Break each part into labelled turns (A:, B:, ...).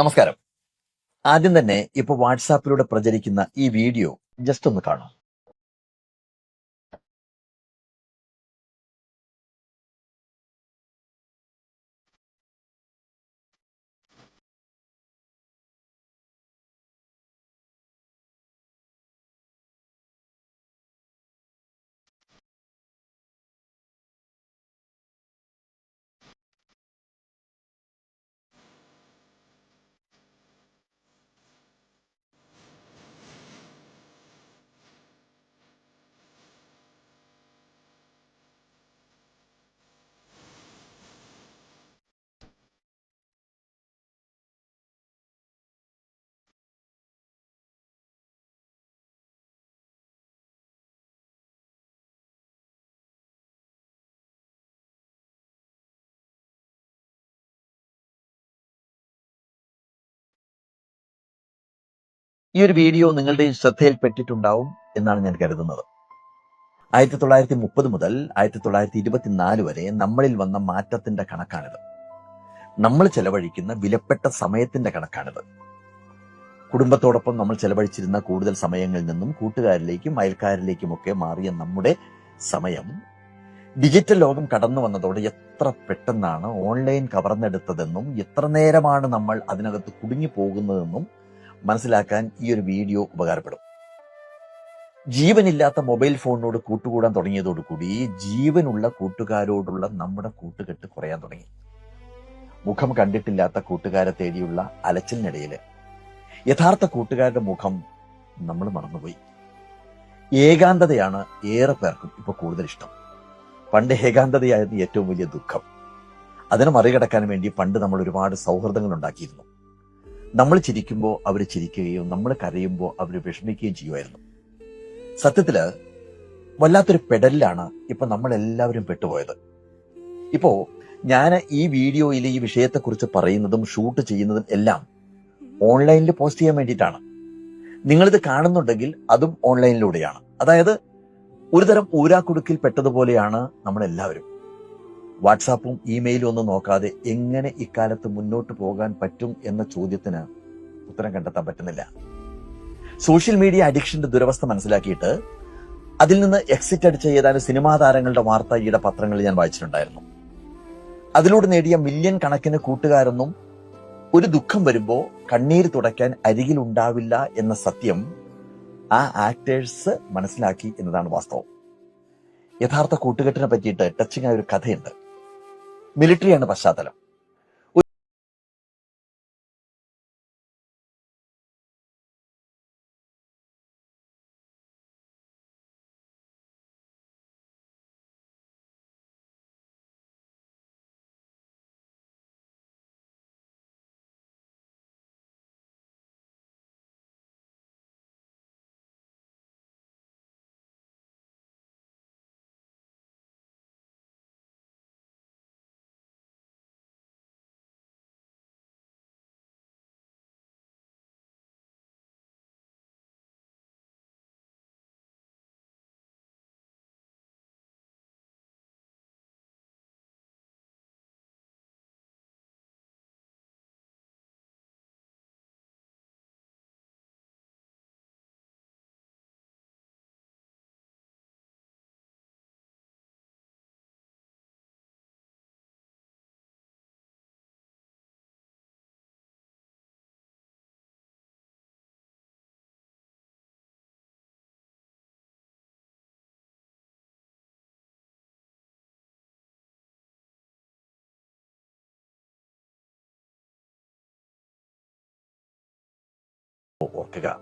A: നമസ്കാരം. ആദ്യം തന്നെ ഇപ്പൊ വാട്സാപ്പിലൂടെ പ്രചരിക്കുന്ന ഈ വീഡിയോ ജസ്റ്റ് ഒന്ന് കാണാം. ഈ ഒരു വീഡിയോ നിങ്ങളുടെ ശ്രദ്ധയിൽപ്പെട്ടിട്ടുണ്ടാവും എന്നാണ് ഞാൻ കരുതുന്നത്. ആയിരത്തി തൊള്ളായിരത്തി മുപ്പത് മുതൽ ആയിരത്തി തൊള്ളായിരത്തി ഇരുപത്തിനാല് വരെ നമ്മളിൽ വന്ന മാറ്റത്തിന്റെ കണക്കാണിത്. നമ്മൾ ചെലവഴിക്കുന്ന വിലപ്പെട്ട സമയത്തിന്റെ കണക്കാണിത്. കുടുംബത്തോടൊപ്പം നമ്മൾ ചെലവഴിച്ചിരുന്ന കൂടുതൽ സമയങ്ങളിൽ നിന്നും കൂട്ടുകാരിലേക്കും അയൽക്കാരിലേക്കുമൊക്കെ മാറിയ നമ്മുടെ സമയം ഡിജിറ്റൽ ലോകം കടന്നു വന്നതോടെ എത്ര പെട്ടെന്നാണ് ഓൺലൈൻ കവർന്നെടുത്തതെന്നും എത്ര നേരമാണ് നമ്മൾ അതിനകത്ത് കുടുങ്ങി പോകുന്നതെന്നും മനസ്സിലാക്കാൻ ഈ ഒരു വീഡിയോ ഉപകാരപ്പെടും. ജീവനില്ലാത്ത മൊബൈൽ ഫോണിനോട് കൂട്ടുകൂടാൻ തുടങ്ങിയതോടുകൂടി ജീവനുള്ള കൂട്ടുകാരോടുള്ള നമ്മുടെ കൂട്ടുകെട്ട് കുറയാൻ തുടങ്ങി. മുഖം കണ്ടിട്ടില്ലാത്ത കൂട്ടുകാരെ തേടിയുള്ള അലച്ചിലിനിടയിൽ യഥാർത്ഥ കൂട്ടുകാരുടെ മുഖം നമ്മൾ മറന്നുപോയി. ഏകാന്തതയാണ് ഏറെ പേർക്കും ഇപ്പൊ കൂടുതൽ ഇഷ്ടം. പണ്ട് ഏകാന്തതയായിരുന്നു ഏറ്റവും വലിയ ദുഃഖം. അതിനെ മറികടക്കാൻ വേണ്ടി പണ്ട് നമ്മൾ ഒരുപാട് സൗഹൃദങ്ങൾ ഉണ്ടാക്കിയിരുന്നു. നമ്മൾ ചിരിക്കുമ്പോൾ അവർ ചിരിക്കുകയും നമ്മൾ കരയുമ്പോൾ അവർ വിഷമിക്കുകയും ചെയ്യുമായിരുന്നു. സത്യത്തിൽ വല്ലാത്തൊരു പെടലിലാണ് ഇപ്പൊ നമ്മളെല്ലാവരും പെട്ടുപോയത്. ഇപ്പോ ഞാൻ ഈ വീഡിയോയിൽ ഈ വിഷയത്തെക്കുറിച്ച് പറയുന്നതും ഷൂട്ട് ചെയ്യുന്നതും എല്ലാം ഓൺലൈനിൽ പോസ്റ്റ് ചെയ്യാൻ വേണ്ടിയിട്ടാണ്. നിങ്ങളിത് കാണുന്നുണ്ടെങ്കിൽ അതും ഓൺലൈനിലൂടെയാണ്. അതായത് ഒരുതരം ഊരാക്കുടുക്കിൽ പെട്ടതുപോലെയാണ് നമ്മളെല്ലാവരും. വാട്സാപ്പും ഇമെയിലും ഒന്നും നോക്കാതെ എങ്ങനെ ഇക്കാലത്ത് മുന്നോട്ട് പോകാൻ പറ്റും എന്ന ചോദ്യത്തിന് ഉത്തരം കണ്ടെത്താൻ പറ്റുന്നില്ല. സോഷ്യൽ മീഡിയ അഡിക്ഷന്റെ ദുരവസ്ഥ മനസ്സിലാക്കിയിട്ട് അതിൽ നിന്ന് എക്സിറ്റ് അടിച്ച ഏതാനും സിനിമാ താരങ്ങളുടെ വാർത്ത ഈയിടെ പത്രങ്ങളിൽ ഞാൻ വായിച്ചിട്ടുണ്ടായിരുന്നു. അതിലൂടെ നേടിയ മില്യൺ കണക്കിന് കൂട്ടുകാരൊന്നും ഒരു ദുഃഖം വരുമ്പോൾ കണ്ണീര് തുടയ്ക്കാൻ അരികിലുണ്ടാവില്ല എന്ന സത്യം ആ ആക്ടേഴ്സ് മനസ്സിലാക്കി എന്നതാണ് വാസ്തവം. യഥാർത്ഥ കൂട്ടുകെട്ടിനെ പറ്റിയിട്ട് ടച്ചിങ് ആയ ഒരു കഥയുണ്ട്. മിലിറ്ററിയാണ് പശ്ചാത്തലം. ഓർക്കുക.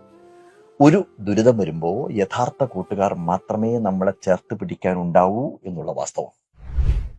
A: ഒരു ദുരിതം വരുമ്പോൾ യഥാർത്ഥ കൂട്ടുകാർ മാത്രമേ നമ്മളെ ചേർത്ത് പിടിക്കാൻ ഉണ്ടാവൂ എന്നുള്ള വാസ്തവം.